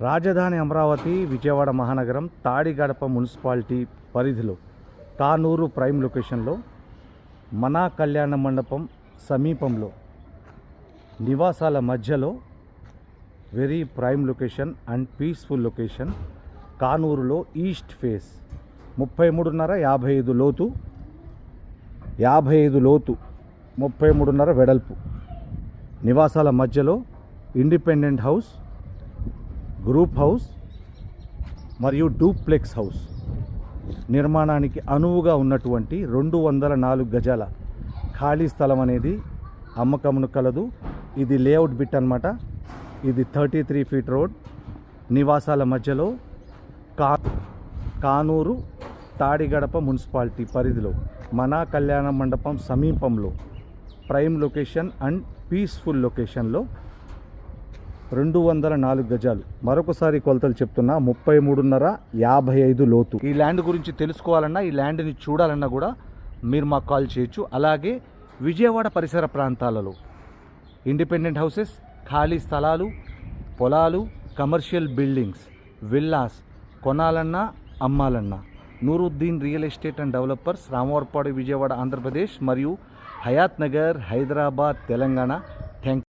రాజధాని అమరావతి విజయవాడ మహానగరం తాడిగడప మున్సిపాలిటీ పరిధిలో కానూరు ప్రైమ్ లొకేషన్లో మనా కళ్యాణ మండపం సమీపంలో నివాసాల మధ్యలో very prime location and peaceful location కానూరులో east face. ముప్పై మూడున్నర యాభై ఐదు లోతు యాభై ఐదు లోతు ముప్పై మూడున్నర వెడల్పు. నివాసాల మధ్యలో ఇండిపెండెంట్ హౌస్ గ్రూప్ హౌస్ మరియు డూప్లెక్స్ హౌస్. నిర్మాణానికి అనువుగా ఉన్నటువంటి రెండు వందల నాలుగు గజాల ఖాళీ స్థలం అనేది అమ్మకమును కలదు. ఇది లేఅవుట్ బిట్ అన్నమాట. ఇది థర్టీ త్రీ ఫీట్ రోడ్. నివాసాల మధ్యలో కా కానూరు తాడిగడప మున్సిపాలిటీ పరిధిలో మనా కళ్యాణ మండపం సమీపంలో ప్రైమ్ లొకేషన్ అండ్ పీస్ఫుల్ లొకేషన్లో రెండు వందల నాలుగు గజాలు. మరొకసారి కొలతలు చెప్తున్నా ముప్పై మూడున్నర యాభై ఐదు లోతు. ఈ ల్యాండ్ గురించి తెలుసుకోవాలన్నా ఈ ల్యాండ్ని చూడాలన్నా కూడా మీరు మాకు కాల్ చేయొచ్చు. అలాగే విజయవాడ పరిసర ప్రాంతాలలో ఇండిపెండెంట్ హౌసెస్ ఖాళీ స్థలాలు పొలాలు కమర్షియల్ బిల్డింగ్స్ విల్లాస్ కొనాలన్నా అమ్మాలన్నా. Nooruddin real estate and developers Ramavarapadu Vijayawada Andhra Pradesh మరియు హయాత్ నగర్ హైదరాబాద్ తెలంగాణ. థ్యాంక్